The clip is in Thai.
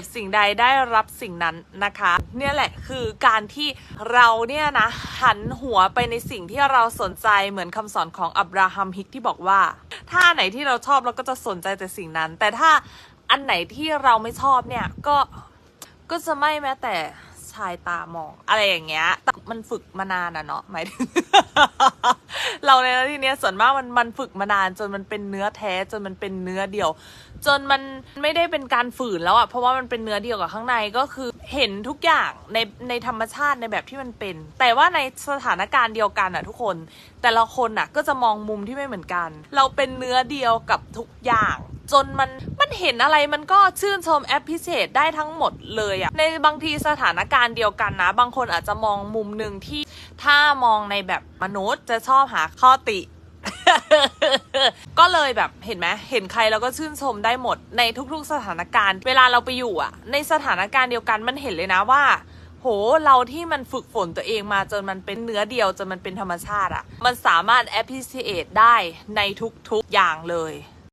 พสิ่งใดได้รับสิ่งนั้นนะคะ เนี่ยแหละคือการที่เราเนี่ยนะหันหัวไปในสิ่งที่เราสนใจเหมือนคำสอนของอับราฮัมฮิกที่บอกว่า ถ้าไหนที่เราชอบเราก็จะสนใจแต่สิ่งนั้น แต่ถ้าอันไหนที่เราไม่ชอบเนี่ยก็ก็จะไม่แม้แต่ชายตามอง อะไรอย่างเงี้ย มันฝึกมานานอะเนาะหมายถึง ทีเนี้ยส่วนมากมันมันฝึกมานานจนมันเป็นเนื้อแท้จนมันเป็นเนื้อเดียว จนมันไม่ได้เป็นการฝืนแล้วอะเพราะว่ามันเป็นเนื้อเดียวกับข้างในก็คือเห็นทุกอย่างในในธรรมชาติในแบบที่มันเป็น แต่ว่าในสถานการณ์เดียวกันอะทุกคน แต่ละคนอะก็จะมองมุมที่ไม่เหมือนกัน เราเป็นเนื้อเดียวกับทุกอย่างจนมันมันเห็นอะไรมันก็ชื่นชมแอปพิเศษได้ทั้งหมดเลยอะในบางทีสถานการณ์เดียวกันนะ บางคนอาจจะมองมุมหนึ่งที่ถ้ามองในแบบมนุษย์จะชอบหาข้อติ ก็เลยแบบเห็นไหมเห็นใครเราก็ชื่นชมได้หมดในทุกๆสถานการณ์ เวลาเราไปอยู่อะในสถานการณ์เดียวกันมันเห็นเลยนะว่า โหเราที่มันฝึกฝนตัวเองมาจนมันเป็นเนื้อเดียวจนมันเป็นธรรมชาติอะมันสามารถ appreciate ได้ในทุกๆอย่างเลย